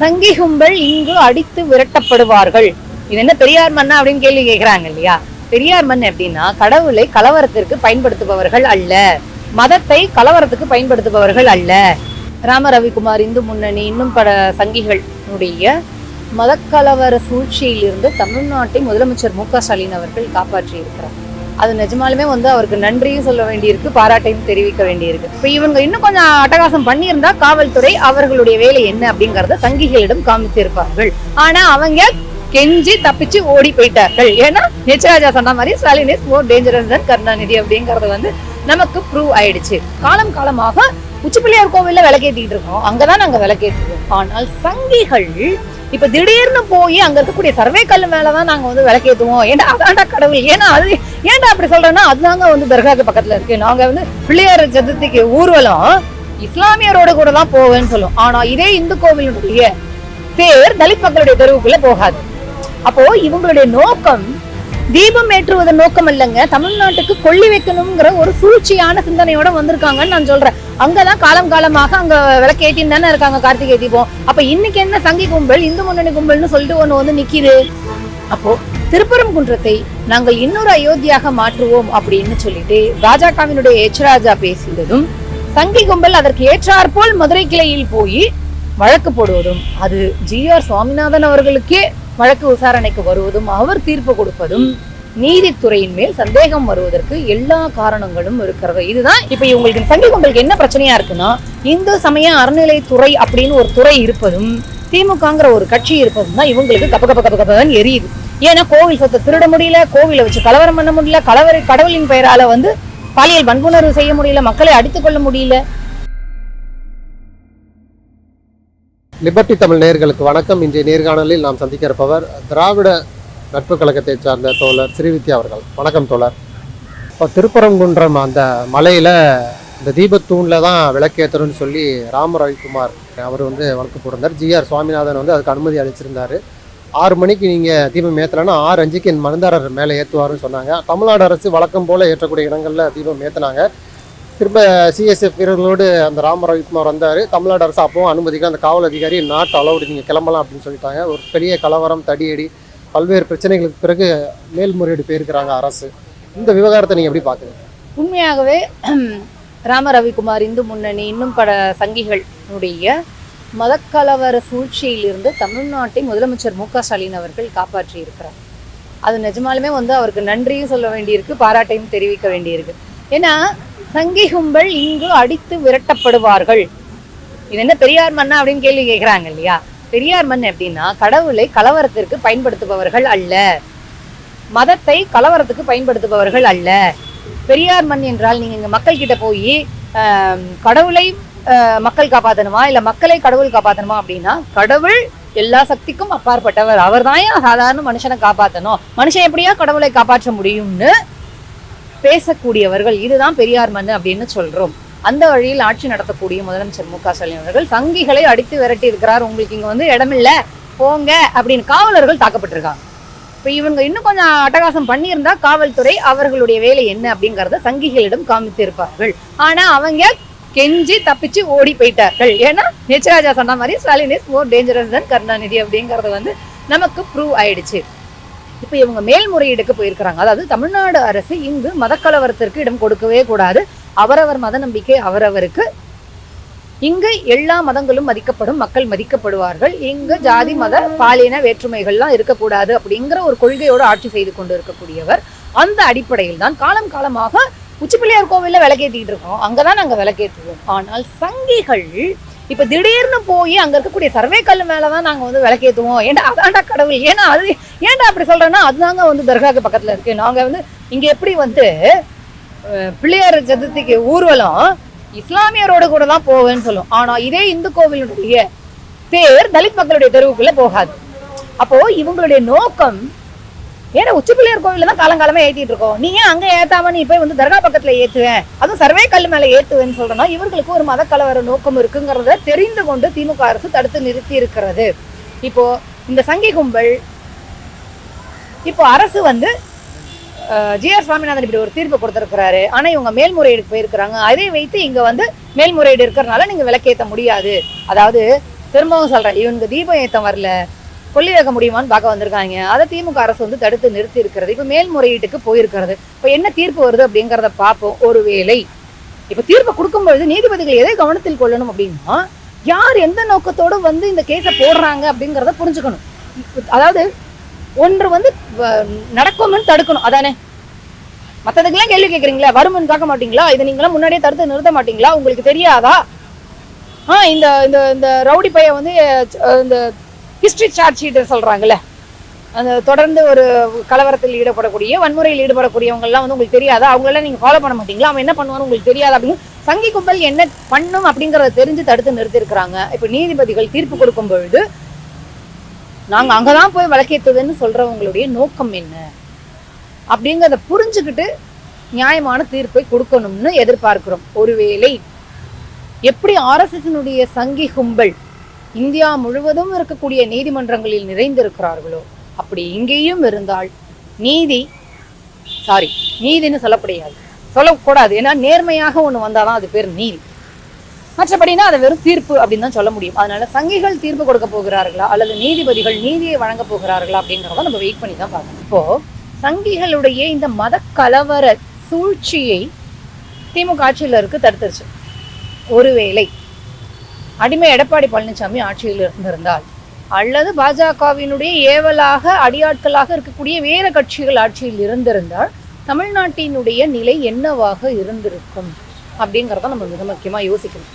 சங்கி கும்பல் இங்கு அடித்து விரட்டப்படுவார்கள். இது என்ன பெரியார் மன்னா அப்படின்னு கேள்வி கேட்கிறாங்க இல்லையா? பெரியார் மண் எப்படின்னா கடவுளை கலவரத்திற்கு பயன்படுத்துபவர்கள் அல்ல. மதத்தை கலவரத்துக்கு பயன்படுத்துபவர்கள் அல்ல. ராம ரவிக்குமார் இந்து முன்னணி இன்னும் பல சங்கிகளுடைய மதக்கலவர சூழ்ச்சியிலிருந்து தமிழ்நாட்டை முதலமைச்சர் மு க ஸ்டாலின் அவர்கள் காப்பாற்றி இருக்கிறார் அது நிஜமாலுமே வந்து அவருக்கு நன்றியும் சொல்ல வேண்டியிருக்கு பாராட்டையும் தெரிவிக்க வேண்டியிருக்கு. இப்போ இவங்க இன்னும் கொஞ்சம் அட்டகாசம் பண்ணியிருந்தா காவல்துறை அவர்களுடைய வேலை என்ன அப்படிங்கறத சங்கிகளிடம் காமித்திருப்பார்கள். ஆனா அவங்க கெஞ்சி தப்பிச்சு ஓடி போயிட்டார்கள். ஏன்னா நெச்சராஜா சொன்ன மாதிரி Stalin is more dangerous than Karunanidhi அப்படிங்கறது வந்து நமக்கு ப்ரூவ் ஆயிடுச்சு. காலம் காலமாக உச்சிப்பிள்ளையார் கோவில்ல விளக்கேத்திட்டு இருக்கோம். அங்கதான் நாங்க விளக்கேற்றுவோம் ஆனால் சங்கிகள் இப்ப திடீர்னு போய் அங்க இருக்கக்கூடிய சர்வே கல் மேலதான் நாங்க வந்து விளக்கேத்துவோம். ஏன்னா அதான்டா கடவுள்? ஏன்னா அது ஏன்டா அப்படி சொல்றேன்னா அதுதாங்க வந்து தர்காக்கு பக்கத்துல இருக்கு. நாங்க வந்து பிள்ளையார் சதுர்த்திக்கு ஊர்வலம் இஸ்லாமியரோட கூட தான் போவேன்னு சொல்லும் ஆனா இதே இந்து கோவிலுடைய தேர் தலித் மக்களுடைய தெருவுக்குள்ள போகாது. அப்போ இவங்களுடைய நோக்கம் தீபம் ஏற்றுவதன் நோக்கம் இல்லைங்க தமிழ்நாட்டுக்கு கொள்ளி வைக்கணுங்கிற ஒரு சூழ்ச்சியான சிந்தனையோட வந்திருக்காங்கன்னு நான் சொல்றேன். அங்கதான் காலம் காலமாக அங்க விளக்கேட்டின்னு தானே இருக்காங்க கார்த்திகை தீபம். அப்ப இன்னைக்கு என்ன சங்கி கும்பல் இந்து முன்னணி கும்பல்னு சொல்லிட்டு ஒண்ணு வந்து நிக்குது. அப்போ திருப்பரங்குன்றத்தை நாங்கள் இன்னொரு அயோத்தியாக மாற்றுவோம் அப்படின்னு சொல்லிட்டு பாஜகவினுடைய எச்ராஜா பேசியதும் சங்கி கும்பல் அதற்கு ஏற்றாற்போல் மதுரை கிளையில் போய் வழக்கு போடுவதும் அது ஜி ஆர் சுவாமிநாதன் அவர்களுக்கே வழக்கு விசாரணைக்கு வருவதும் அவர் தீர்ப்பு கொடுப்பதும் நீதித்துறையின் மேல் சந்தேகம் வருவதற்கு எல்லா காரணங்களும் இருக்கிறது. இதுதான் இப்ப இவங்களுக்கு சங்கி உங்களுக்கு என்ன பிரச்சனையா இருக்குன்னா இந்து சமய அறநிலைத்துறை அப்படின்னு ஒரு துறை இருப்பதும் திமுகங்கிற ஒரு கட்சி இருப்பதும் தான் இவங்களுக்கு கப்ப கப்ப கப்ப கப்பன்னு எரியுது. ஏன்னா கோவில் சொத்தை திருட முடியல கோவிலை வச்சு கலவரம் பண்ண முடியல கலவரை கடவுளின் பெயரால வந்து பாலியல் வன்புணர்வு செய்ய முடியல மக்களை அடித்துக் கொள்ள முடியல லிபர்டி தமிழ் நேர்களுக்கு வணக்கம். இன்றைய நேர்காணலில் நாம் சந்திக்க இருப்பவர் திராவிட நட்பு கழகத்தைச் சார்ந்த தோழர் ஸ்ரீவித்யா அவர்கள். வணக்கம் தோழர். இப்போ திருப்பரங்குன்றம் அந்த மலையில் இந்த தீபத்தூணில் தான் விளக்கேற்றணும்னு சொல்லி ராம ரவிக்குமார் அவர் வந்து வழக்கு போட்டிருந்தார். ஜிஆர் சுவாமிநாதன் வந்து அதுக்கு அனுமதி அளிச்சிருந்தார். ஆறு மணிக்கு நீங்கள் தீபம் ஏற்றலைன்னா ஆறு அஞ்சுக்கு என் மருந்தாரர் மேலே ஏற்றுவாருன்னு சொன்னாங்க. தமிழ்நாடு அரசு வழக்கம் போல் ஏற்றக்கூடிய இடங்களில் தீபம் ஏற்றினாங்க திரும்ப சிஎஸ்எஃப் வீரர்களோடு அந்த ராம ரவிக்குமார் வந்தார். தமிழ்நாடு அரசு அப்பவும் அனுமதிக்கல. அந்த காவல் அதிகாரி நாட் அலௌடு நீங்கள் கிளம்பலாம் அப்படின்னு சொல்லிட்டாங்க. ஒரு பெரிய கலவரம் தடியடி பல்வேறு பிரச்சனைகளுக்கு பிறகு மேல்முறையீடு போயிருக்கிறாங்க அரசு. இந்த விவகாரத்தை நீங்கள் எப்படி பார்க்குறீங்க? உண்மையாகவே ராம ரவிக்குமார் இந்து முன்னணி இன்னும் பல சங்கிகளுடைய மதக்கலவர சூழ்ச்சியிலிருந்து தமிழ்நாட்டை முதலமைச்சர் மு க ஸ்டாலின் அவர்கள் காப்பாற்றி இருக்கிறார் அது நிஜமாலுமே வந்து அவருக்கு நன்றியும் சொல்ல வேண்டியிருக்கு பாராட்டையும் தெரிவிக்க வேண்டியிருக்கு. ஏன்னா சங்கி கும்பல் இங்கு அடித்து விரட்டப்படுவார்கள். இது என்ன பெரியார் மன்னா அப்படின்னு கேள்வி கேட்குறாங்க இல்லையா? பெரியார் மண் எப்படின்னா கடவுளை கலவரத்திற்கு பயன்படுத்துபவர்கள் அல்ல. மதத்தை கலவரத்துக்கு பயன்படுத்துபவர்கள் அல்ல. பெரியார் மண் என்றால் நீங்க இங்க மக்கள் கிட்ட போய் கடவுளை மக்கள் காப்பாத்தணுமா? இல்ல மக்களை கடவுள் காப்பாத்தணுமா அப்படின்னா கடவுள் எல்லா சக்திக்கும் அப்பாற்பட்டவர். அவர் தான் சாதாரண மனுஷனை காப்பாற்றணும் மனுஷன் எப்படியா கடவுளை காப்பாற்ற முடியும்னு பேசக்கூடியவர்கள் இதுதான் பெரியார் மண் அப்படின்னு சொல்றோம். அந்த வழியில் ஆட்சி நடத்தக்கூடிய முதலமைச்சர் மு க ஸ்டாலின் அவர்கள் சங்கிகளை அடித்து விரட்டி இருக்கிறார். உங்களுக்கு இங்க வந்து இடமில்ல. போங்க அப்படின்னு காவலர்கள் தாக்கப்பட்டிருக்காங்க. இப்போ இவங்க இன்னும் கொஞ்சம் அட்டகாசம் பண்ணியிருந்தா காவல்துறை அவர்களுடைய வேலை என்ன அப்படிங்கறத சங்கிகளிடம் காமித்திருப்பார்கள். ஆனா அவங்க கெஞ்சி தப்பிச்சு ஓடி போயிட்டார்கள். ஏன்னா நெச்சராஜா சொன்ன மாதிரி Stalin is more dangerous than Karunanidhi அப்படிங்கறது வந்து நமக்கு ப்ரூவ் ஆயிடுச்சு. இப்போ இவங்க மேல்முறையீடுக்கு போயிருக்கிறாங்க. அதாவது தமிழ்நாடு அரசு இங்கு மதக்கலவரத்திற்கு இடம் கொடுக்கவே கூடாது. அவரவர் மத நம்பிக்கை அவரவருக்கு. இங்கு எல்லா மதங்களும் மதிக்கப்படும் மக்கள் மதிக்கப்படுவார்கள். இங்கு ஜாதி மத பாலின வேற்றுமைகள்லாம் இருக்கக்கூடாது அப்படிங்கிற ஒரு கொள்கையோடு ஆட்சி செய்து கொண்டு இருக்கக்கூடியவர் அந்த அடிப்படையில் தான் காலம் காலமாக உச்சிப்பிள்ளையார் கோவில்ல விளக்கேத்திட்டு இருக்கோம். அங்கதான் நாங்க விளக்கேற்றுவோம். ஆனால் சங்கிகள் இப்ப திடீர்னு போய் அங்க இருக்கக்கூடிய சர்வே கல் மேலதான் நாங்க வந்து விளக்கேத்துவோம். ஏன்டா அதான்டா கடவுள்? ஏன்னா அது ஏன்டா அப்படி சொல்றேன்னா அதுதாங்க வந்து தர்காக்கு பக்கத்துல இருக்கு. நாங்க வந்து இங்க எப்படி வந்து பிள்ளையார் சதுர்த்திக்கு ஊர்வலம் இஸ்லாமியரோட கூட தான் போவேன்னு சொல்லும் ஆனா இதே இந்து கோவிலுடைய பேர் தலித் மக்களுடைய தெருவுக்குள்ள போகாது. அப்போ இவங்களுடைய நோக்கம் ஏன்னா உச்சிப்பிள்ளையார் கோவில்ல தான் காலங்காலமாக ஏத்திட்டு இருக்கோம். நீ ஏன் அங்க ஏத்தாம நீ போய் வந்து தர்கா பக்கத்துல ஏத்துவேன் அதுவும் சர்வே கல் மேலே ஏற்றுவேன்னு சொல்றேன்னா இவர்களுக்கு ஒரு மத கலவர நோக்கம் இருக்குங்கிறத தெரிந்து கொண்டு திமுக அரசு தடுத்து நிறுத்தி இருக்கிறது. இப்போ இந்த சங்கி கும்பல் இப்போ அரசு வந்து ஜிஆர் சுவாமிநாதன் இப்படி ஒரு தீர்ப்பு கொடுத்துருக்கிறாரு. ஆனா இவங்க மேல்முறையீடு போயிருக்கிறாங்க. அதை வைத்து இங்க வந்து மேல்முறையீடு இருக்கிறனால நீங்க விளக்கேற்ற முடியாது. அதாவது திரும்பவும் சொல்றேன் இவனுக்கு தீபம் ஏத்தம் வரல. கொல்லி வைக்க முடியுமான்னு பார்க்க வந்திருக்காங்க. அதை திமுக அரசு வந்து தடுத்து நிறுத்தி இருக்கிறது. இப்போ மேல்முறையீட்டுக்கு போயிருக்கிறது. இப்போ என்ன தீர்ப்பு வருது அப்படிங்கிறத பார்ப்போம். ஒருவேளை இப்போ தீர்ப்பை கொடுக்கும் பொழுது நீதிபதிகள் எதை கவனத்தில் கொள்ளணும் அப்படின்னா யார் எந்த நோக்கத்தோட வந்து இந்த கேஸை போடுறாங்க அப்படிங்கிறத புரிஞ்சுக்கணும். அதாவது ஒன்று வந்து நடக்கும்னு தடுக்கணும். அதானே? மற்றதுக்கெல்லாம் கேள்வி கேட்குறீங்களா வருமுன்னு பார்க்க மாட்டீங்களா? இதை நீங்களாம் முன்னாடியே தடுத்து நிறுத்த மாட்டீங்களா? உங்களுக்கு தெரியாதா? ஆ இந்த இந்த இந்த ரவுடி பையன் வந்து இந்த ஹிஸ்ட்ரி சார்ஜ் ஷீட்டர் சொல்கிறாங்கல்ல அந்த தொடர்ந்து ஒரு கலவரத்தில் ஈடுபடக்கூடிய வன்முறையில் ஈடுபடக்கூடியவங்கெல்லாம் வந்து உங்களுக்கு தெரியாதா. அவங்களெல்லாம் நீங்கள் ஃபாலோ பண்ண மாட்டீங்களா? அவன் என்ன பண்ணுவான்னு உங்களுக்கு தெரியாது. அப்படின்னு சங்கி கும்பல் என்ன பண்ணும் அப்படிங்கிறத தெரிஞ்சு தடுத்து நிறுத்திருக்கிறாங்க இப்போ நீதிபதிகள் தீர்ப்பு கொடுக்கும் பொழுது நாங்க அங்கதான் போய் வழக்கேற்றுதுன்னு சொல்கிறவங்களுடைய நோக்கம் என்ன? அப்படிங்கிறத புரிஞ்சுக்கிட்டு நியாயமான தீர்ப்பை கொடுக்கணும்னு எதிர்பார்க்கிறோம். ஒருவேளை எப்படி ஆர்எஸ்எஸ்னுடைய சங்கி கும்பல் இந்தியா முழுவதும் இருக்கக்கூடிய நீதிமன்றங்களில் நிறைந்திருக்கிறார்களோ அப்படி இங்கேயும் இருந்தால் நீதி சாரி நீதின்னு சொல்லப்படையாது. சொல்லக்கூடாது. ஏன்னா நேர்மையாக ஒன்று வந்தாதான் அது பேர் நீதி. மற்றபடினா அதை வெறும் தீர்ப்பு அப்படின்னு தான் சொல்ல முடியும். அதனால சங்கிகள் தீர்ப்பு கொடுக்க போகிறார்களா அல்லது நீதிபதிகள் நீதியை வழங்க போகிறார்களா அப்படிங்கிறத நம்ம வெயிட் பண்ணி தான் பார்க்கணும். இப்போ சங்கிகளுடைய இந்த மத கலவர சூழ்ச்சியை திமுக ஆட்சியில் இருக்கு தடுத்துருச்சு. ஒருவேளை அடிமை எடப்பாடி பழனிசாமி ஆட்சியில் இருந்திருந்தால். அல்லது பாஜகவினுடைய ஏவலாக அடியாட்களாக இருக்கக்கூடிய வேறு கட்சிகள் ஆட்சியில் இருந்திருந்தால் தமிழ்நாட்டினுடைய நிலை என்னவாக இருந்திருக்கும்? அப்படிங்கிறத நம்ம மிக முக்கியமா யோசிக்கணும்.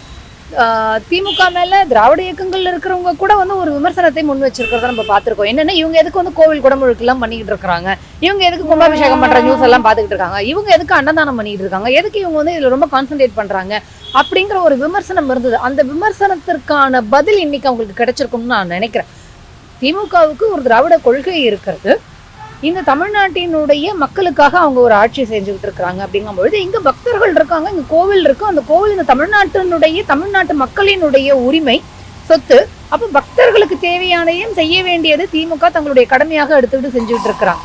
திமுக மேல திராவிட இயக்கங்கள்ல இருக்கிறவங்க கூட வந்து ஒரு விமர்சனத்தை முன் வச்சிருக்கிறத நம்ம பார்த்திருக்கோம். என்னன்னா இவங்க எதுக்கு வந்து கோவில் குடமுழுக்கு எல்லாம் பண்ணிக்கிட்டு இருக்காங்க? இவங்க எதுக்கு கும்பாபிஷேகம் பண்ற நியூஸ் எல்லாம் பாத்துக்கிட்டு இருக்காங்க? இவங்க எதுக்கு அன்னதானம் பண்ணிட்டு இருக்காங்க? எதுக்கு இவங்க வந்து இதுல ரொம்ப கான்சென்ட்ரேட் பண்றாங்க? அப்படிங்கிற ஒரு விமர்சனம் இருந்தது. அந்த விமர்சனத்திற்கான பதில் இன்னைக்கு அவங்களுக்கு கிடைச்சிருக்கும்னு நான் நினைக்கிறேன். திமுகவுக்கு ஒரு திராவிட கொள்கை இருக்கிறது. இந்த தமிழ்நாட்டினுடைய மக்களுக்காக அவங்க ஒரு ஆட்சி செஞ்சுக்கிட்டு இருக்கிறாங்க அப்படிங்கும்பொழுது இங்க பக்தர்கள் இருக்காங்க இங்க கோவில் இருக்கு. அந்த கோவில் இந்த தமிழ்நாட்டினுடைய தமிழ்நாட்டு மக்களினுடைய உரிமை சொத்து. அப்ப பக்தர்களுக்கு தேவையானதையும் செய்ய வேண்டியது திமுக தங்களுடைய கடமையாக எடுத்துக்கிட்டு செஞ்சுக்கிட்டு இருக்கிறாங்க.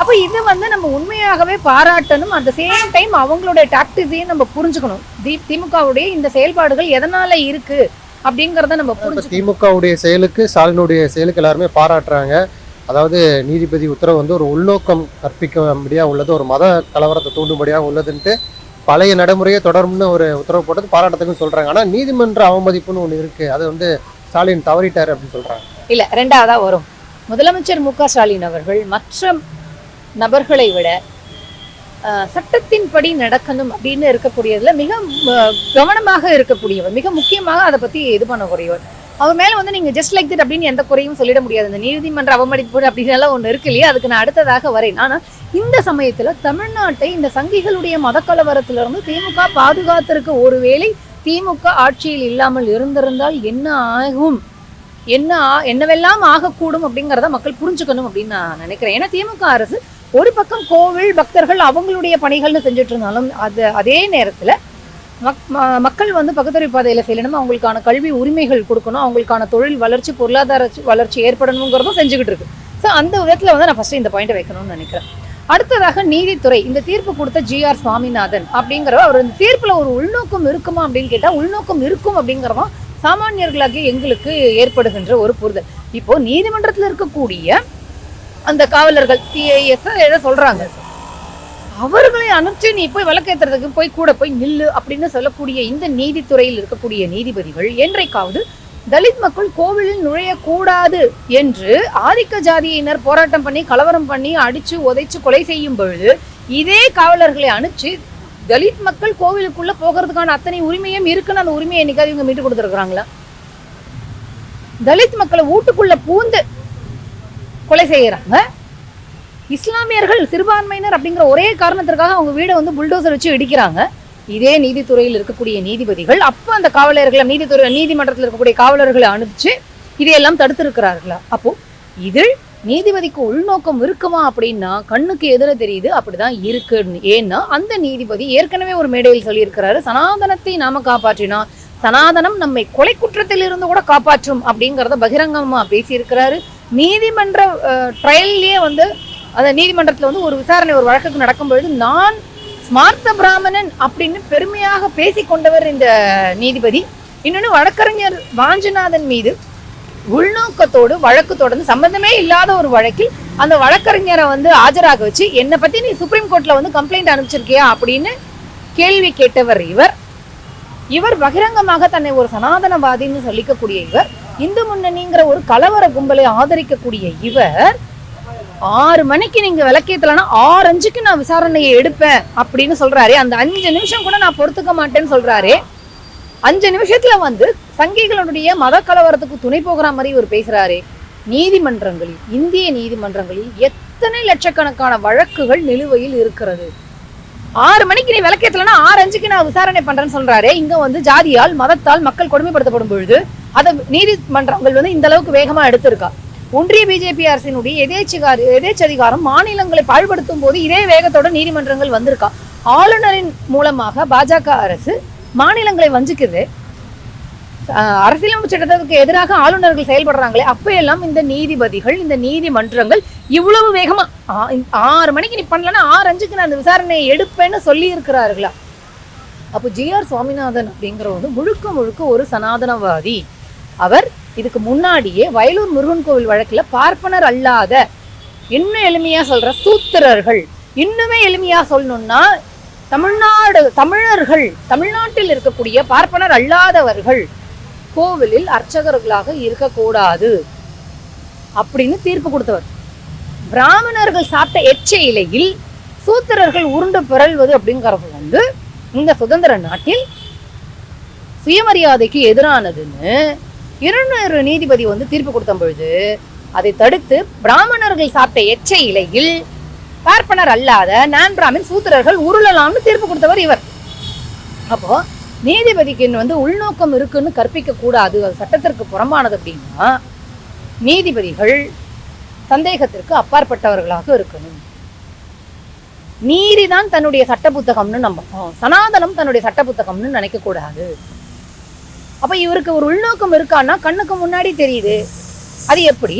அப்ப இது வந்து நம்ம உண்மையாகவே பாராட்டணும். அட் சேம் டைம் அவங்களுடைய டாக்டிஸையும் நம்ம புரிஞ்சுக்கணும். தி திமுகவுடைய இந்த செயல்பாடுகள் எதனால இருக்கு அப்படிங்கறத நம்ம திமுகவுடைய செயலுக்கு ஸ்டாலினுடைய செயலுக்கு எல்லாருமே பாராட்டுறாங்க. அதாவது நீதிபதி உத்தரவு வந்து ஒரு உள்நோக்கம் கற்பிக்கும்படியாக உள்ளது ஒரு மத கலவரத்தை தூண்டும்படியாக உள்ளதுன்ட்டு பழைய நடைமுறையை தொடரும்னு ஒரு உத்தரவு போட்டது பாராட்டத்துக்கும் சொல்றாங்க. ஆனால் நீதிமன்ற அவமதிப்புன்னு ஒன்று இருக்கு. அது வந்து ஸ்டாலின் தவறிட்டார் அப்படின்னு சொல்றாங்க. இல்ல ரெண்டாவதா வரும். முதலமைச்சர் மு க ஸ்டாலின் அவர்கள் மற்ற நபர்களை விட சட்டத்தின்படி நடக்கணும் அப்படின்னு இருக்கக்கூடியதுல மிக கவனமாக இருக்கக்கூடியவர் மிக முக்கியமாக அதை பற்றி இது பண்ணக்கூடியவர். அவர் மேலே வந்து நீங்கள் ஜஸ்ட் லைக் தட் அப்படின்னு எந்த குறையும் சொல்லிட முடியாது. இந்த நீதிமன்ற அவமதிப்பு அப்படின்னு எல்லாம் இருக்கு இல்லையா அதுக்கு நான் அடுத்ததாக வரேன். ஆனால் இந்த சமயத்தில் தமிழ்நாட்டை இந்த சங்கிகளுடைய மதக்கலவரத்திலிருந்து திமுக பாதுகாத்திருக்க. ஒருவேளை திமுக ஆட்சியில் இல்லாமல் இருந்திருந்தால் என்ன ஆகும்? என்ன ஆ- என்னவெல்லாம் ஆகக்கூடும் அப்படிங்கிறத மக்கள் புரிஞ்சுக்கணும் அப்படின்னு நான் நினைக்கிறேன். ஏன்னா திமுக அரசு ஒரு பக்கம் கோவில் பக்தர்கள் அவங்களுடைய பணிகள்னு செஞ்சுட்டு இருந்தாலும் அது அதே நேரத்தில் மக்கள் வந்து பகுத்தறிவு பாதையில் செல்லணும் அவங்களுக்கான கல்வி உரிமைகள் கொடுக்கணும். அவங்களுக்கான தொழில் வளர்ச்சி பொருளாதார வளர்ச்சி ஏற்படணுங்கிறதும் செஞ்சுக்கிட்டு இருக்கு ஸோ அந்த விதத்தில் வந்து நான் ஃபர்ஸ்ட் இந்த பாயிண்ட் வைக்கணும்னு நினைக்கிறேன். அடுத்ததாக நீதித்துறை. இந்த தீர்ப்பு கொடுத்த ஜிஆர் சுவாமிநாதன் அப்படிங்கிறவர் அவர் இந்த தீர்ப்பில் ஒரு உள்நோக்கம் இருக்குமா அப்படின்னு கேட்டால் உள்நோக்கம் இருக்கும் அப்படிங்கிறதும் சாமானியர்களாகிய எங்களுக்கு ஏற்படுகின்ற ஒரு புரிதல். இப்போ நீதிமன்றத்தில் இருக்கக்கூடிய அந்த காவலர்கள் சிஐஎஸ் எதை சொல்றாங்க. அவர்களை அனுப்பிச்சு நீ போய் விளக்கேத்துறதுக்கு போய் கூட போய் நில்லு அப்படின்னு சொல்லக்கூடிய இந்த நீதித்துறையில் இருக்கக்கூடிய நீதிபதிகள் என்றைக்காவது தலித் மக்கள் கோவிலில் நுழையக்கூடாது என்று ஆதிக்க ஜாதியினர் போராட்டம் பண்ணி கலவரம் பண்ணி அடிச்சு உதைச்சு கொலை செய்யும் பொழுது இதே காவலர்களை அனுப்பிச்சு தலித் மக்கள் கோவிலுக்குள்ள போகிறதுக்கான அத்தனை உரிமையும் இருக்குன்னு அந்த உரிமையை என்னைக்காவது இவங்க மீட்டு கொடுத்துருக்குறாங்களா? தலித் மக்களை வீட்டுக்குள்ள பூந்து கொலை செய்யறாங்க. இஸ்லாமியர்கள் சிறுபான்மையினர் அப்படிங்கிற ஒரே காரணத்திற்காக அவங்க வீடை வந்து புல்டோசர் வச்சு இடிக்கிறாங்க. இதே நீதித்துறையில் இருக்கக்கூடிய நீதிபதிகள் அப்போ அந்த காவலர்களை நீதித்துறை நீதிமன்றத்தில் இருக்கக்கூடிய காவலர்களை அனுப்பிச்சு இதையெல்லாம் தடுத்திருக்கிறார்களா? அப்போ இதில் நீதிபதிக்கு உள்நோக்கம் இருக்குமா அப்படின்னா கண்ணுக்கு எதிர தெரியுது அப்படிதான் இருக்குன்னு ஏன்னா அந்த நீதிபதி ஏற்கனவே ஒரு மேடையில் சொல்லியிருக்கிறாரு சனாதனத்தை நாம காப்பாற்றினா சனாதனம் நம்மை கொலை குற்றத்தில் இருந்து கூட காப்பாற்றும் அப்படிங்கிறத பகிரங்கமா பேசியிருக்கிறாரு. நீதிமன்ற ட்ரையல்லையே வந்து அந்த நீதிமன்றத்தில் வந்து ஒரு விசாரணை ஒரு வழக்குக்கு நடக்கும்பொழுது நான் ஸ்மார்த்த பிராமணன் அப்படின்னு பெருமையாக பேசிக்கொண்டவர் இந்த நீதிபதி. இன்னொன்னு வழக்கறிஞர் வாஞ்சிநாதன் மீது உள்நோக்கத்தோடு வழக்கு தொடர்ந்து சம்பந்தமே இல்லாத ஒரு வழக்கில் அந்த வழக்கறிஞரை வந்து ஆஜராக வச்சு என்னை பத்தி நீ சுப்ரீம் கோர்ட்ல வந்து கம்ப்ளைண்ட் அனுப்பிச்சிருக்கியா? அப்படின்னு கேள்வி கேட்டவர் இவர். இவர் பகிரங்கமாக தன்னை ஒரு சனாதனவாதின்னு சொல்லிக்கக்கூடிய இவர். இந்து முன்னணிங்கிற ஒரு கலவர கும்பலை ஆதரிக்கக்கூடிய இவர். ஆறு மணிக்கு நீங்க விளக்கேத்தலன்னா ஆறு அஞ்சுக்கு நான் விசாரணையை எடுப்பேன் அப்படின்னு சொல்றாரு. அந்த அஞ்சு நிமிஷம் கூட நான் பொறுத்துக்க மாட்டேன்னு சொல்றாரு. அஞ்சு நிமிஷத்துல வந்து சங்கிகளுடைய மத கலவரத்துக்கு துணை போகிற மாதிரி இவர் பேசுறாரு. நீதிமன்றங்களில் இந்திய நீதிமன்றங்களில் எத்தனை லட்சக்கணக்கான வழக்குகள் நிலுவையில் இருக்கிறது. ஆறு மணிக்கு நீ விளக்கேத்தலன்னா ஆறு அஞ்சுக்கு நான் விசாரணை பண்றேன்னு சொல்றாரு. இங்க வந்து ஜாதியால் மதத்தால் மக்கள் கொடுமைப்படுத்தப்படும் பொழுது அதை நீதிமன்றங்கள் வந்து இந்த அளவுக்கு வேகமா எடுத்திருக்கா. ஒன்றிய பிஜேபி அரசினுடைய எதேச்சிகார எதேச்சதிகாரம் மாநிலங்களை பாழ்படுத்தும் போது இதே வேகத்தோட நீதிமன்றங்கள் வந்திருக்கா? ஆளுநரின் மூலமாக பாஜக அரசு மாநிலங்களை வஞ்சிக்குது. அரசியலமைப்பு சட்டத்துக்கு எதிராக ஆளுநர்கள் செயல்படுறாங்களே அப்பையெல்லாம் இந்த நீதிபதிகள் இந்த நீதிமன்றங்கள் இவ்வளவு வேகமா ஆ- ஆறு மணிக்கு நீ பண்ணலன்னா ஆறு அஞ்சுக்கு நான் அந்த விசாரணையை எடுப்பேன்னு சொல்லி இருக்கிறார்களா அப்போ ஜிஆர் சுவாமிநாதன் அப்படிங்கிறவர் வந்து முழுக்க முழுக்க ஒரு சனாதனவாதி. அவர் இதுக்கு முன்னாடியே வயலூர் முருகன் கோவில் வழக்குல பார்ப்பனர் அல்லாத இன்னும் எளிமையா சொல்ற சூத்திரர்கள் இன்னுமே எளிமையா சொல்லணும்னா தமிழ்நாடு தமிழர்கள் தமிழ்நாட்டில் இருக்கக்கூடிய பார்ப்பனர் அல்லாதவர்கள் கோவிலில் அர்ச்சகர்களாக இருக்கக்கூடாது அப்படின்னு தீர்ப்பு கொடுத்தவர். பிராமணர்கள் சாப்பிட்ட எச்ச இலையில் சூத்திரர்கள் உருண்டு பிறழ்வது அப்படிங்கிறது வந்து இந்த சுதந்திர நாட்டில் சுயமரியாதைக்கு எதிரானதுன்னு இருநூறு நீதிபதி வந்து தீர்ப்பு கொடுத்த பொழுது அதை தடுத்து பிராமணர்கள் சாப்பிட்ட எச்ச இலையில் பார்ப்பனர் அல்லாத நான் பிராமின் சூத்திரர்கள் உருளலாம்னு தீர்ப்பு கொடுத்தவர் இவர். அப்போ நீதிபதிக்கு வந்து உள்நோக்கம் இருக்குன்னு கற்பிக்க கூடாது அது சட்டத்திற்கு புறம்பானது அப்படின்னா நீதிபதிகள் சந்தேகத்திற்கு அப்பாற்பட்டவர்களாக இருக்கணும். நீதிதான் தன்னுடைய சட்ட புத்தகம்னு நம்பணும் சனாதனம் தன்னுடைய சட்ட புத்தகம்னு நினைக்க கூடாது அப்ப இவருக்கு ஒரு உள்நோக்கம் இருக்கான்னா கண்ணுக்கு முன்னாடி தெரியுது. அது எப்படி?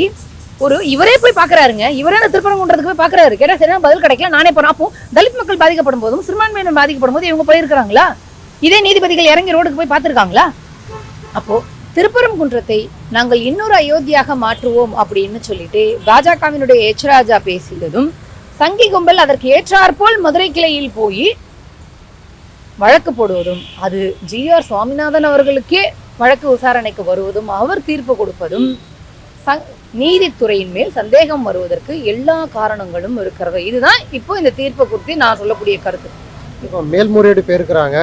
ஒரு இவரே போய் பாக்குறாருங்க. இவரே அந்த திருப்பரங்குன்றதுக்கு போய் பாக்குறாரு. கேட்டா சரியான பதில் கிடைக்கல நானே போறேன். அப்போ தலித் மக்கள் பாதிக்கப்படும் போதும் சிறுபான்மையினர் பாதிக்கப்படும் போது இவங்க போயிருக்கிறாங்களா? இதே நீதிபதிகள் இறங்கி ரோடுக்கு போய் பார்த்துருக்காங்களா? அப்போ திருப்பரங்குன்றத்தை நாங்கள் இன்னொரு அயோத்தியாக மாற்றுவோம் அப்படின்னு சொல்லிட்டு பாஜகவினுடைய எச் ராஜா பேசியதும் சங்கி கும்பல் அதற்கு ஏற்றாற்போல் மதுரை கிளையில் போய் வழக்கு போடுவதும் அது ஜி ஆர் சுவாமிநாதன் அவர்களுக்கே வழக்கு விசாரணைக்கு வருவதும் அவர் தீர்ப்பு கொடுப்பதும் ச- நீதித்துறையின் மேல் சந்தேகம் வருவதற்கு எல்லா காரணங்களும் இருக்கிறது. இதுதான் இப்போ இந்த தீர்ப்பை குறித்து நான் சொல்லக்கூடிய கருத்து. இப்போ மேல்முறையீடு போயிருக்கிறாங்க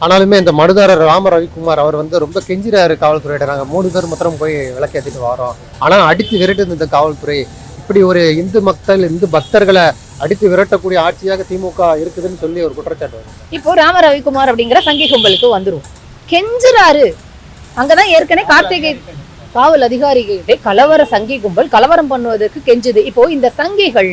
ஆனாலுமே இந்த மனுதாரர் ராம ரவிக்குமார் அவர் வந்து ரொம்ப கெஞ்சிறாரு காவல்துறையிட நாங்கள் மூணு பேர் மாத்திரம் போய் விளக்கேற்றிட்டு வரோம். ஆனால் அடித்து விரட்டு இந்த காவல்துறை. இப்படி ஒரு இந்து மக்கள் இந்து பக்தர்களை அடித்து விரட்டக்கூடிய ஆட்சியாக திமுக இருக்குதுன்னு சொல்லி ஒரு குற்றச்சாட்டு இப்போ ராம ரவிக்குமார் அப்படிங்கிற சங்கி கும்பலுக்கு வந்துடும் கெஞ்சுறாரு. அங்கதான் ஏற்கனவே கார்த்திகை காவல் அதிகாரிகிட்ட கலவர சங்கி கும்பல் கலவரம் பண்ணுவதற்கு கெஞ்சுது. இப்போ இந்த சங்கிகள்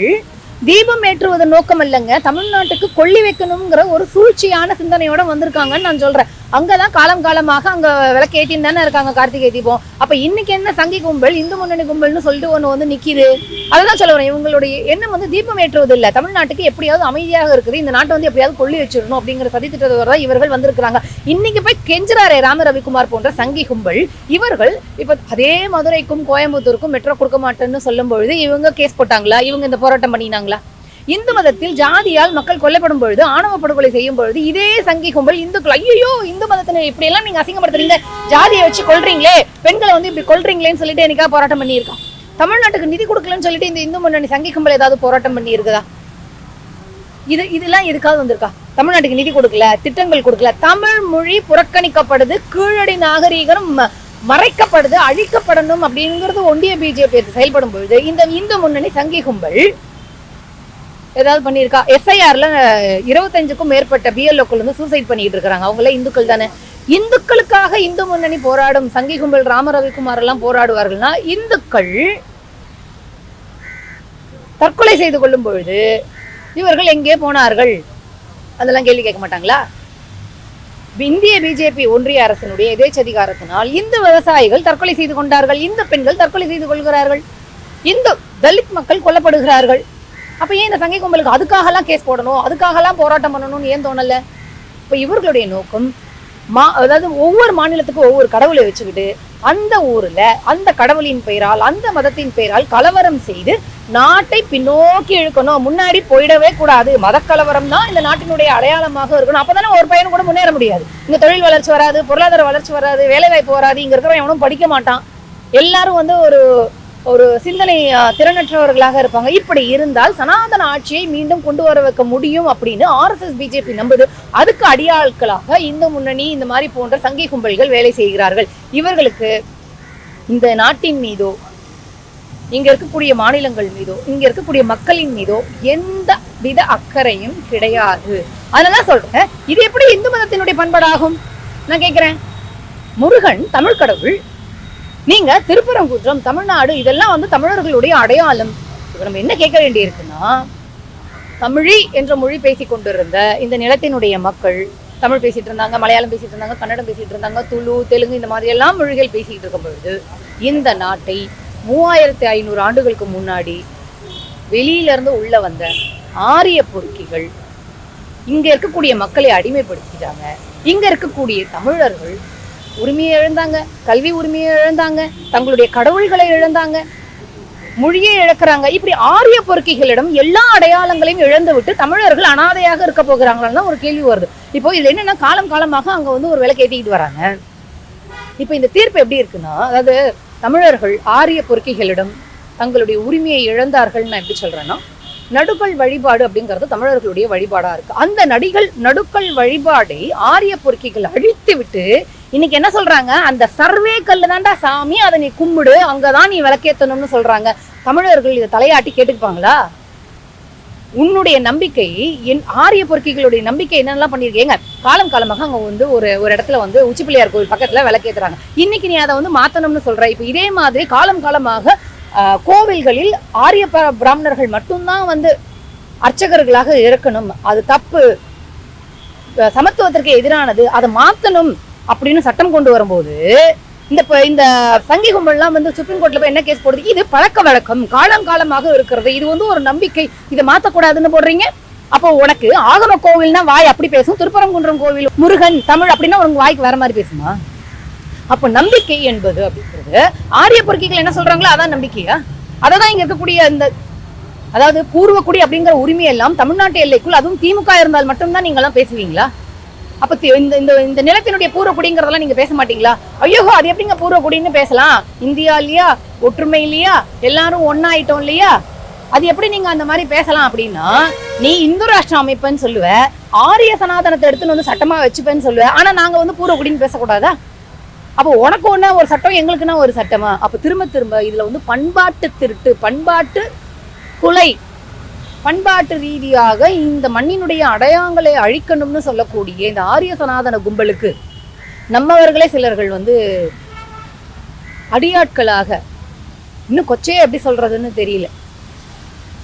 தீபம் ஏற்றுவதன் நோக்கம் இல்லைங்க. தமிழ்நாட்டுக்கு கொள்ளி வைக்கணுங்கிற ஒரு சூழ்ச்சியான சிந்தனையோட வந்திருக்காங்கன்னு நான் சொல்றேன். அங்கதான் காலம் காலமாக அங்க விளக்கேற்றின்னு தானே இருக்காங்க கார்த்திகை தீபம். அப்ப இன்னைக்கு என்ன சங்கி கும்பல் இந்து முன்னணி கும்பல்னு சொல்லிட்டு ஒண்ணு வந்து நிக்குது. அதுதான் சொல்ல வரேன் இவங்களுடைய எண்ணம் வந்து தீபம் ஏற்றுவது இல்ல. தமிழ்நாட்டுக்கு எப்படியாவது அமைதியாக இருக்குது. இந்த நாட்டை வந்து எப்படியாவது கொள்ளி வச்சிடணும் அப்படிங்கிற சதி தான் இவர்கள் வந்திருக்கிறாங்க. இன்னைக்கு போய் கெஞ்சுறாரே ராம ரவிக்குமார் போன்ற சங்கி கும்பல். இவர்கள் இப்ப அதே மதுரைக்கும் கோயம்புத்தூருக்கும் மெட்ரோ கொடுக்க மாட்டேன்னு சொல்லும் பொழுது இவங்க கேஸ் போட்டாங்களா? இவங்க இந்த போராட்டம் பண்ணினாங்களா? இந்து மதத்தில் ஜாதியால் மக்கள் கொல்லப்படும் பொழுது ஆணவ படுகொலை செய்யும் பொழுது இதே சங்கி கும்பல் இந்துக்கள் ஐயோ இந்து மதத்தினர் இப்படி எல்லாம் நீங்க அசிங்கப்படுத்துறீங்க ஜாதியை வச்சு கொல்றீங்களே பெண்களை வந்து இப்படி கொள்றீங்களேன்னு சொல்லிட்டு எனக்கா போராட்டம் பண்ணியிருக்கான்? தமிழ்நாட்டுக்கு நிதி கொடுக்கலன்னு சொல்லிட்டு இந்த இந்து முன்னணி சங்கி கும்பல் ஏதாவது போராட்டம் பண்ணி இருக்குதா இது இதெல்லாம் எதுக்காவது வந்திருக்கா? தமிழ்நாட்டுக்கு நிதி கொடுக்கல திட்டங்கள் கொடுக்கல தமிழ் மொழி புறக்கணிக்கப்படுது கீழடி நாகரீகம் ம- மறைக்கப்படுது அழிக்கப்படணும் அப்படிங்கிறது ஒன்றிய பிஜேபி செயல்படும் பொழுது இந்த இந்து முன்னணி சங்கி கும்பல் ஏதாவது பண்ணியிருக்கா? எஸ்ஐஆர்ல இருபத்தஞ்சுக்கும் மேற்பட்ட பிஎல்ஓக்கள் வந்து சூசைட் பண்ணிட்டு இருக்காங்க அவங்களே இந்துக்கள் தானே. இந்துக்களுக்காக இந்து முன்னணி போராடும் சங்கி கும்பல் ராம ரவிக்குமார் எல்லாம் போராடுவார்கள்னா இந்துக்கள் தற்கொலை செய்து கொள்ளும் பொழுது இவர்கள் எங்கே போனார்கள்? அதெல்லாம் கேள்வி கேட்க மாட்டாங்களா? இந்திய பிஜேபி ஒன்றிய அரசினுடைய எதேச்சதிகாரத்தினால் இந்து விவசாயிகள் தற்கொலை செய்து கொண்டார்கள். இந்து பெண்கள் தற்கொலை செய்து கொள்கிறார்கள். இந்து தலித் மக்கள் கொல்லப்படுகிறார்கள். அப்போ ஏன் இந்த சங்கை கும்பலுக்கு அதுக்காகலாம் கேஸ் போடணும்? அதுக்காகலாம் போராட்டம் பண்ணணும்னு ஏன் தோணலை? இப்போ இவர்களுடைய நோக்கம் மா அதாவது ஒவ்வொரு மாநிலத்துக்கும் ஒவ்வொரு கடவுளை வச்சுக்கிட்டு அந்த ஊரில் அந்த கடவுளின் பெயரால் அந்த மதத்தின் பெயரால் கலவரம் செய்து நாட்டை பின்னோக்கி இழுக்கணும். முன்னாடி போயிடவே கூடாது. மதக்கலவரம் தான் இந்த நாட்டினுடைய அடையாளமாக இருக்கணும். அப்பதானே ஒரு பையன் கூட முன்னேற முடியாது. இங்கே தொழில் வளர்ச்சி வராது பொருளாதார வளர்ச்சி வராது வேலைவாய்ப்பு வராது இங்க இருக்கிறவன் எவனும் படிக்க மாட்டான். எல்லாரும் வந்து ஒரு ஒரு சிந்தனை திறனற்றவர்களாக இருப்பாங்க. இப்படி இருந்தால் சனாதன ஆட்சியை மீண்டும் கொண்டு வர வைக்க முடியும் அப்படின்னு ஆர்எஸ்எஸ் பிஜேபி நம்புது. அதுக்கு அடியாட்களாக இந்து முன்னணி இந்த மாதிரி போன்ற சங்கை கும்பல்கள் வேலை செய்கிறார்கள். இவர்களுக்கு இந்த நாட்டின் மீதோ இங்க இருக்கக்கூடிய மாநிலங்கள் மீதோ இங்க இருக்கக்கூடிய மக்களின் மீதோ எந்த வித அக்கறையும் கிடையாது. அதனாலதான் சொல்றேன் இது எப்படி இந்து மதத்தினுடைய பண்பாடாகும்? நான் கேக்குறேன். முருகன் தமிழ் கடவுள் நீங்க திருப்பரங்குன்றம் தமிழ்நாடு இதெல்லாம் வந்து தமிழர்களுடைய அடையாளம். இப்ப நம்ம என்ன கேட்க வேண்டியிருக்குன்னா தமிழி என்ற மொழி பேசிக் கொண்டிருந்த இந்த நிலத்தினுடைய மக்கள் தமிழ் பேசிட்டு இருந்தாங்க மலையாளம் பேசிட்டு இருந்தாங்க கன்னடம் பேசிட்டு இருந்தாங்க துளு தெலுங்கு இந்த மாதிரி எல்லாம் மொழிகள் பேசிக்கிட்டு இருக்கும் பொழுது இந்த நாட்டை மூவாயிரத்தி ஐநூறு ஆண்டுகளுக்கு முன்னாடி வெளியில இருந்து உள்ள வந்த ஆரிய பொறுக்கிகள் இங்க இருக்கக்கூடிய மக்களை அடிமைப்படுத்திட்டாங்க. இங்க இருக்கக்கூடிய தமிழர்கள் உரிமையை இழந்தாங்க கல்வி உரிமையை இழந்தாங்க தங்களுடைய கடவுள்களை இழந்தாங்க மொழியை இழக்கிறாங்க. இப்படி ஆரிய பொறுக்கிகளிடம் எல்லா அடையாளங்களையும் இழந்து விட்டு தமிழர்கள் அனாதையாக இருக்க போகிறாங்களான்னு ஒரு கேள்வி வருது. இப்போ இது என்னன்னா காலம் காலமாக அங்க வந்து ஒரு விளக்கு ஏற்றிக்கிட்டு வராங்க? இப்போ இந்த தீர்ப்பு எப்படி இருக்குன்னா அதாவது தமிழர்கள் ஆரிய பொறுக்கிகளிடம் தங்களுடைய உரிமையை இழந்தார்கள் நான் எப்படி சொல்றேன்னா நடுக்கல் வழிபாடு அப்படிங்கிறது தமிழர்களுடைய வழிபாடா இருக்கு. அந்த நடிகள் நடுக்கல் வழிபாடை ஆரிய பொறுக்கிகள் அழித்து விட்டு இன்னைக்கு என்ன சொல்றாங்க? அந்த சர்வே கல்லு தான்டா சாமி அதை நீ கும்பிடு அங்கதான் நீ விளக்கேத்தணும்னு சொல்றாங்க. தமிழர்கள் இதை தலையாட்டி கேட்டுக்குப்பாங்களா உன்னுடைய நம்பிக்கை என் ஆரிய பொறுக்கிகளுடைய நம்பிக்கை என்னென்னலாம் பண்ணியிருக்கீங்க காலம் காலமாக அங்கே வந்து ஒரு ஒரு இடத்துல வந்து உச்சிப்பிள்ளையார் கோவில் பக்கத்தில் விளக்கேத்துறாங்க. இன்னைக்கு நீ அதை வந்து மாற்றணும்னு சொல்கிற இப்போ இதே மாதிரி காலம் காலமாக கோவில்களில் ஆரிய பிராமணர்கள் மட்டும்தான் வந்து அர்ச்சகர்களாக இருக்கணும். அது தப்பு. சமத்துவத்திற்கு எதிரானது. அதை மாற்றணும் அப்படின்னு சட்டம் கொண்டு வரும்போது இந்த இந்த சங்கி கும்பல்லாம் வந்து சுப்ரீம் கோர்ட்ல போய் என்ன கேஸ் போடுது? இது பழக்க வழக்கம். காலம் காலமாக இருக்கிறது. இது வந்து ஒரு நம்பிக்கை. இதை மாத்தக்கூடாதுன்னு போடுறீங்க? அப்போ உனக்கு ஆகம கோவில்னா வாய் அப்படி பேசும் திருப்பரங்குன்றம் கோவில் முருகன் தமிழ் அப்படின்னா உனக்கு வாய்க்கு வேற மாதிரி பேசுமா? அப்போ நம்பிக்கை என்பது அப்படிங்கிறது ஆரிய பொறுக்கிகள் என்ன சொல்றாங்களோ அதான் நம்பிக்கையா? அதை தான் இங்க இருக்கக்கூடிய இந்த அதாவது பூர்வக்குடி அப்படிங்கிற உரிமை எல்லாம் தமிழ்நாட்டு எல்லைக்குள் அதுவும் திமுக இருந்தால் மட்டும்தான் நீங்க எல்லாம் பேசுவீங்களா? அப்ப இந்த இந்த இந்த நிலத்தினுடைய பூர்வக்குடிங்கிறதெல்லாம் நீங்க பேச மாட்டீங்களா? ஐயோ அது எப்படிங்க பூர்வக்குடின்னு பேசலாம்? இந்தியா இல்லையா ஒற்றுமை இல்லையா எல்லாரும் ஒன்னாயிட்டோம் இல்லையா? அது எப்படி நீங்க அந்த மாதிரி பேசலாம் அப்படின்னா நீ இந்து ராஷ்டிர அமைப்புன்னு சொல்லுவ ஆரிய சனாதனத்தை எடுத்துன்னு வந்து சட்டமா வச்சுப்பேன்னு சொல்லுவ ஆனா நாங்க வந்து பூர்வக்குடின்னு பேசக்கூடாதா? அப்போ உனக்கு ஒன்றா ஒரு சட்டம் எங்களுக்குன்னா ஒரு சட்டமா? அப்போ திரும்ப திரும்ப இதில் வந்து பண்பாட்டு திருட்டு பண்பாட்டு கொலை பண்பாட்டு ரீதியாக இந்த மண்ணினுடைய அடையாளங்களை அழிக்கணும்னு சொல்லக்கூடிய இந்த ஆரிய சனாதன கும்பலுக்கு நம்மவர்களே சிலர்கள் வந்து அடியாட்களாக இன்னும் கொச்சையே எப்படி சொல்றதுன்னு தெரியல.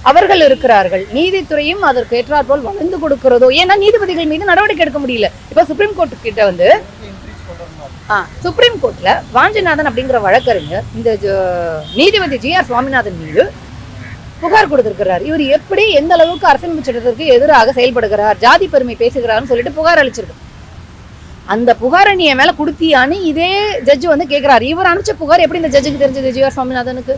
அவர்கள் இருக்கிறார்கள். நீதித்துறையும் அதற்கு ஏற்றாற்போல் வளர்ந்து கொடுக்கிறதோ ஏன்னா நீதிபதிகள் மீது நடவடிக்கை எடுக்க முடியல. இப்ப சுப்ரீம் கோர்ட் கிட்ட வந்து ஆ, சுப்ரீம் கோர்ட்ல வாஞ்சிநாதன் அப்படிங்கிற வழக்கறிஞர் இந்த நீதிபதி ஜி ஆர் சுவாமிநாதன் மீது புகார் கொடுத்திருக்கிறார். இவர் எப்படி எந்த அளவுக்கு அரசியலமைப்பு சட்டத்திற்கு எதிராக செயல்படுகிறார் ஜாதி பெருமை பேசுகிறார்னு சொல்லிட்டு புகார் அளிச்சிருக்கு அந்த புகாரை நீ என் மேல கொடுத்தியான்னு இதே ஜட்ஜ் வந்து கேக்குறாரு. இவர் அனுப்பிச்ச புகார் எப்படி இந்த ஜட்ஜுக்கு தெரிஞ்சது? ஜிஆர் சுவாமிநாதனுக்கு.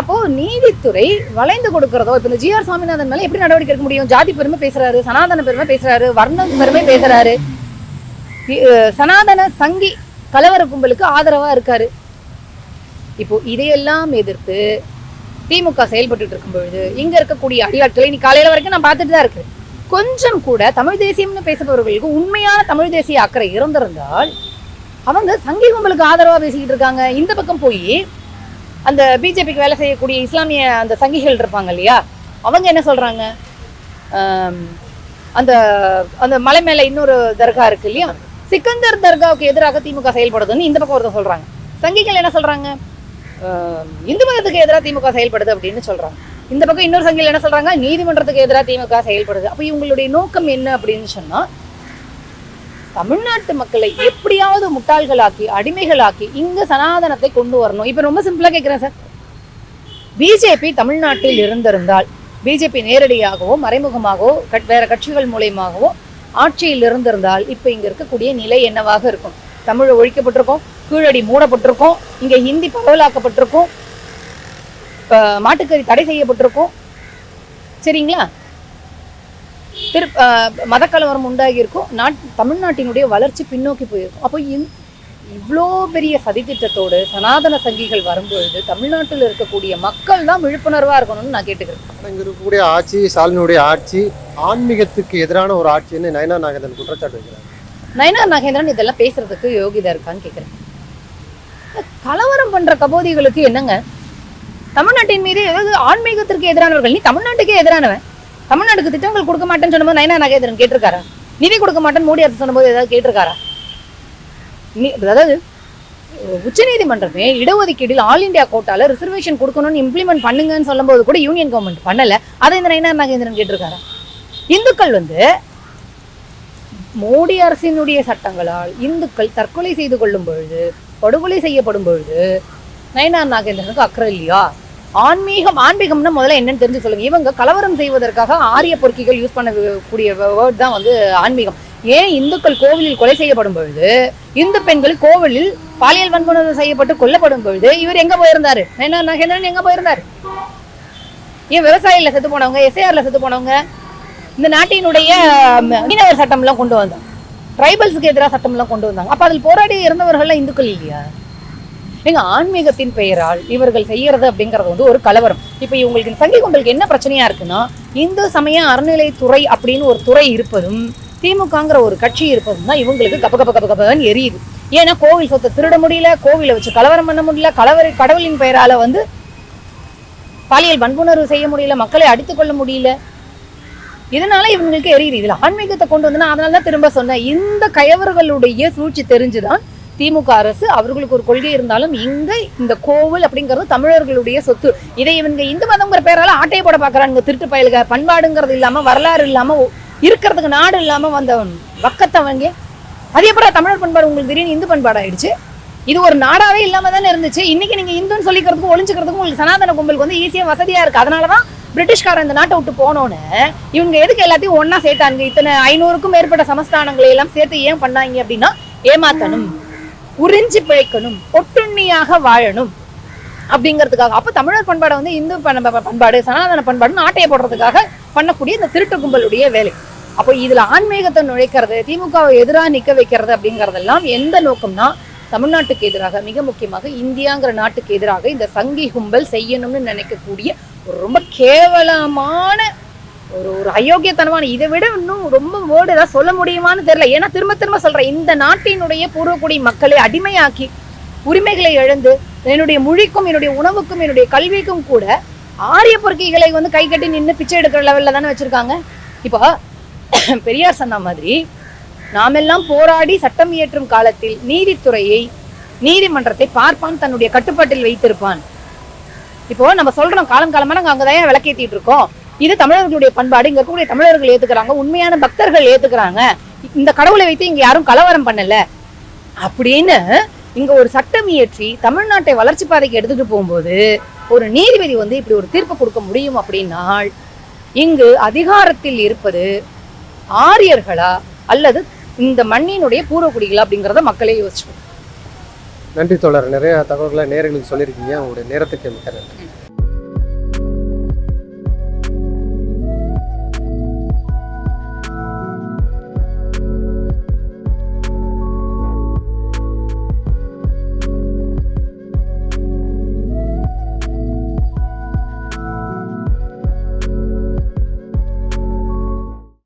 அப்போ நீதித்துறை வளைந்து கொடுக்கிறதோ இப்போ இந்த ஜிஆர் சுவாமிநாதன் மேல எப்படி நடவடிக்கை எடுக்க முடியும்? ஜாதி பெருமை பேசுறாரு சனாதன பெருமை பேசுறாரு வர்ண பெருமை பேசுறாரு. சனாதன சங்கி கலவர கும்பலுக்கு ஆதரவா இருக்காரு. இப்போ இதையெல்லாம் எதிர்த்து திமுக செயல்பட்டுட்டு இருக்கும் பொழுது இங்க இருக்கக்கூடிய அடியாட்களை நீ காலையில வரைக்கும் நான் பார்த்துட்டு தான் இருக்கு கொஞ்சம் கூட தமிழ் தேசியம்னு பேசுபவர்களுக்கு உண்மையான தமிழ் தேசிய அக்கறை இருந்திருந்தால் அவங்க சங்கி கும்பலுக்கு ஆதரவா பேசிக்கிட்டு இருக்காங்க. இந்த பக்கம் போய் அந்த பிஜேபிக்கு வேலை செய்யக்கூடிய இஸ்லாமிய அந்த சங்கிகள் இருப்பாங்க இல்லையா அவங்க என்ன சொல்றாங்க? அந்த அந்த மலை மேல இன்னொரு தர்கா இருக்கு இல்லையா சிக்கந்தர் தர்காவுக்கு எதிராக திமுக செயல்படுதுன்னு இந்த பக்கம் ஒருத்தர் சொல்றாங்க. சங்கிகள் என்ன சொல்றாங்க? இந்து மதத்துக்கு எதிராக திமுக செயல்படுது அப்படின்னு சொல்றாங்க. இந்த பக்கம் இன்னொரு சங்கில் என்ன சொல்றாங்க? நீதிமன்றத்துக்கு எதிராக திமுக செயல்படுது. அப்போ இவங்களுடைய நோக்கம் என்ன அப்படின்னு சொன்னா தமிழ்நாட்டு மக்களை எப்படியாவது முட்டாள்களாக்கி அடிமைகளாக்கி இங்கே சனாதனத்தை கொண்டு வரணும். இப்போ ரொம்ப சிம்பிளா கேட்குறேன் சார் பிஜேபி தமிழ்நாட்டில் இருந்திருந்தால் பிஜேபி நேரடியாகவோ மறைமுகமாகவோ கட்- வேற கட்சிகள் மூலயமாகவோ ஆட்சியில் இருந்திருந்தால் இப்போ இங்க இருக்கக்கூடிய நிலை என்னவாக இருக்கும்? தமிழ் ஒழிக்கப்பட்டிருக்கும் கீழடி மூடப்பட்டிருக்கும் இங்கே ஹிந்தி பரவலாக்கப்பட்டிருக்கும் மாட்டுக்கறி தடை செய்யப்பட்டிருக்கும். சரிங்களா? திரு மதக்கலவரம் உண்டாகி இருக்கும் நாட் தமிழ்நாட்டினுடைய வளர்ச்சி பின்னோக்கி போயிருக்கும். அப்போ இந் இவ்வளோ பெரிய சதித்திட்டத்தோடு சனாதன சங்கிகள் வரும்பொழுது தமிழ்நாட்டில் இருக்கக்கூடிய மக்கள் தான் விழிப்புணர்வாக இருக்கணும்னு நான் கேட்டுக்கிறேன். இங்கே இருக்கக்கூடிய ஆட்சி ஸ்டாலினுடைய ஆட்சி ஆன்மீகத்துக்கு எதிரான ஒரு ஆட்சின்னு நயனா நாகேந்திரன் குற்றச்சாட்டு வைக்கிறாங்க நயனார் நாகேந்திரன் இதெல்லாம் பேசுறதுக்கு யோகிதா இருக்கான்னு கேட்குறேன் கலவரம் பண்ற கபோதிகளுக்கு என்னங்க? தமிழ்நாட்டின் மீது ஏதாவது ஆன்மீகத்திற்கு எதிரானவர்கள் நீ தமிழ்நாட்டுக்கே எதிரானவன். தமிழ்நாட்டுக்கு திட்டங்கள் கொடுக்க மாட்டேன்னு சொன்னபோது நயனா நாகேந்திரன் கேட்டிருக்காரா? நிதி கொடுக்க மாட்டேன்னு மோடி அரசு சொன்னபோது ஏதாவது கேட்டிருக்காரா? நீ அதாவது உச்சநீதிமன்றமே இடஒதுக்கீடில் ஆல் இந்தியா கோட்டால ரிசர்வேஷன் கொடுக்கணும்னு இம்ப்ளிமெண்ட் பண்ணுங்கன்னு சொல்லும்போது கூட யூனியன் கவர்மெண்ட் பண்ணல. அதை இந்த நயனார் நாகேந்திரன் கேட்டிருக்காரா? இந்துக்கள் வந்து மோடி அரசினுடைய சட்டங்களால் இந்துக்கள் தற்கொலை செய்து கொள்ளும் பொழுது படுகொலை செய்யப்படும் பொழுது நயனார் நாகேந்திரனுக்கு அக்கறை இல்லையா? ஆன்மீகம் ஆன்மீகம்னா முதல்ல என்னன்னு தெரிஞ்சு சொல்லுங்க. இவங்க கலவரம் செய்வதற்காக ஆரிய பொறுக்கிகள் யூஸ் பண்ணக்கூடிய வேர்ட் தான் வந்து ஆன்மீகம். ஏன் இந்துக்கள் கோவிலில் கொலை செய்யப்படும் பொழுது இந்து பெண்கள் கோவிலில் பாலியல் வன்புணர்வு செய்யப்பட்டு கொல்லப்படும் பொழுது இவர் எங்க போயிருந்தாரு? நயனார் நாகேந்திரன் எங்க போயிருந்தாரு? ஏன் விவசாயில செத்து போனவங்க எஸ்ஏஆர்ல செத்து போனவங்க? இந்த நாட்டினுடைய மீனவர் சட்டம்லாம் கொண்டு வந்தாங்க. ட்ரைபல்ஸுக்கு எதிராக சட்டம்லாம் கொண்டு வந்தாங்க. அப்போ அதில் போராடி இருந்தவர்கள்லாம் இந்துக்கள் இல்லையா? எங்க ஆன்மீகத்தின் பெயரால் இவர்கள் செய்யறது அப்படிங்கிறது வந்து ஒரு கலவரம். இப்போ இவங்களுக்கு சங்கி கும்பலுக்கு என்ன பிரச்சனையா இருக்குன்னா இந்து சமய அறநிலைத்துறை அப்படின்னு ஒரு துறை இருப்பதும் திமுகங்கிற ஒரு கட்சி இருப்பதும் தான் இவங்களுக்கு கப கப கப கபன்னு எரியுது. ஏன்னா கோவில் சொத்தை திருட முடியல கோவிலை வச்சு கலவரம் பண்ண முடியல கலவர கடவுளின் பெயரால வந்து பாலியல் வன்புணர்வு செய்ய முடியல மக்களை அடித்துக்கொள்ள முடியல இதனால இவங்களுக்கு எரியுது. இதில் ஆன்மீகத்தை கொண்டு வந்து நான் அதனால தான் திரும்ப சொன்னேன். இந்த கயவர்களுடைய சூழ்ச்சி தெரிஞ்சுதான் திமுக அரசு அவர்களுக்கு ஒரு கொள்கை இருந்தாலும் இங்க இந்த கோவில் அப்படிங்கிறது தமிழர்களுடைய சொத்து. இதை இவங்க இந்து மதங்கிற பேரால ஆட்டையை போட பாக்குறாங்க திருட்டு பயலுக பண்பாடுங்கிறது இல்லாம வரலாறு இல்லாம இருக்கிறதுக்கு நாடு இல்லாம வந்த வக்கத்தவங்க அது எப்படா தமிழர் பண்பாடு உங்களுக்கு திடீர்னு இந்து பண்பாடு ஆயிடுச்சு இது ஒரு நாடாவே இல்லாம தானே இருந்துச்சு. இன்னைக்கு நீங்க இந்துன்னு சொல்லிக்கிறதுக்கும் ஒழிஞ்சுக்கிறதுக்கும் உங்களுக்கு சனாதன கும்பலுக்கு வந்து ஈஸியா வசதியா இருக்கு. அதனாலதான் பிரிட்டிஷ்காரன் இந்த நாட்டை விட்டு போனோன்னு இவங்க எதுக்கு எல்லாத்தையும் ஒண்ணா சேர்த்தாங்க? இத்தனை ஐநூறுக்கும் மேற்பட்ட சமஸ்தானங்களை எல்லாம் சேர்த்து ஏன் பண்ணாங்க அப்படின்னா ஏமாத்தணும் உறிஞ்சி பிழைக்கணும் ஒட்டுண்ணியாக வாழணும் அப்படிங்கிறதுக்காக. அப்போ தமிழர் பண்பாடை வந்து இந்து பண்பாடு சனாதன பண்பாடு நாட்டையை போடுறதுக்காக பண்ணக்கூடிய இந்த திருட்டு கும்பலுடைய வேலை. அப்போ இதுல ஆன்மீகத்தை நுழைக்கிறது திமுகவை எதிராக நிற்க வைக்கிறது அப்படிங்கிறதெல்லாம் எந்த நோக்கம்னா தமிழ்நாட்டுக்கு எதிராக மிக முக்கியமாக இந்தியாங்கிற நாட்டுக்கு எதிராக இந்த சங்கி கும்பல் செய்யணும்னு நினைக்கக்கூடிய ரொம்ப கேவலமான ஒரு ஒரு அயோக்கியத்தனமான இதை விட இன்னும் ரொம்ப வேர்டு ஏதாவது சொல்ல முடியுமான்னு தெரியல. ஏன்னா திரும்ப திரும்ப சொல்கிறேன் இந்த நாட்டினுடைய பூர்வக்குடி மக்களை அடிமையாக்கி உரிமைகளை இழந்து என்னுடைய மொழிக்கும் என்னுடைய உணவுக்கும் என்னுடைய கல்விக்கும் கூட ஆரிய பொறுக்கைகளை வந்து கை கட்டி நின்று பிச்சை எடுக்கிற லெவலில் தானே வச்சுருக்காங்க. இப்போ பெரியார் சொன்ன மாதிரி நாமெல்லாம் போராடி சட்டம் இயற்றும் காலத்தில் நீதித்துறையை நீதிமன்றத்தை பார்ப்பான் தன்னுடைய கட்டுப்பாட்டில் வைத்திருப்பான். இப்போ நம்ம சொல்றோம் காலம் காலமா நாங்க அங்கதான் விளக்கேத்திட்டு இருக்கோம் இது தமிழர்களுடைய பண்பாடு. இங்க இருக்கக்கூடிய தமிழர்கள் ஏத்துக்கிறாங்க உண்மையான பக்தர்கள் ஏத்துக்கிறாங்க. இந்த கடவுளை வைத்து இங்க யாரும் கலவரம் பண்ணல. அப்படின்னு இங்க ஒரு சட்டம் இயற்றி தமிழ்நாட்டை வளர்ச்சி பாதைக்கு எடுத்துட்டு போகும்போது ஒரு நீதிபதி வந்து இப்படி ஒரு தீர்ப்பு கொடுக்க முடியும் அப்படின்னால் இங்கு அதிகாரத்தில் இருப்பது ஆரியர்களா அல்லது இந்த மண்ணினுடைய பூர்வக்குடிகளா அப்படிங்கிறத மக்களே யோசிச்சு நன்றி தோழர். நிறைய தகவல்களை நேர்களுக்கு சொல்லியிருக்கீங்க. உங்களுடைய நேரத்துக்கு மிக்க நன்றி.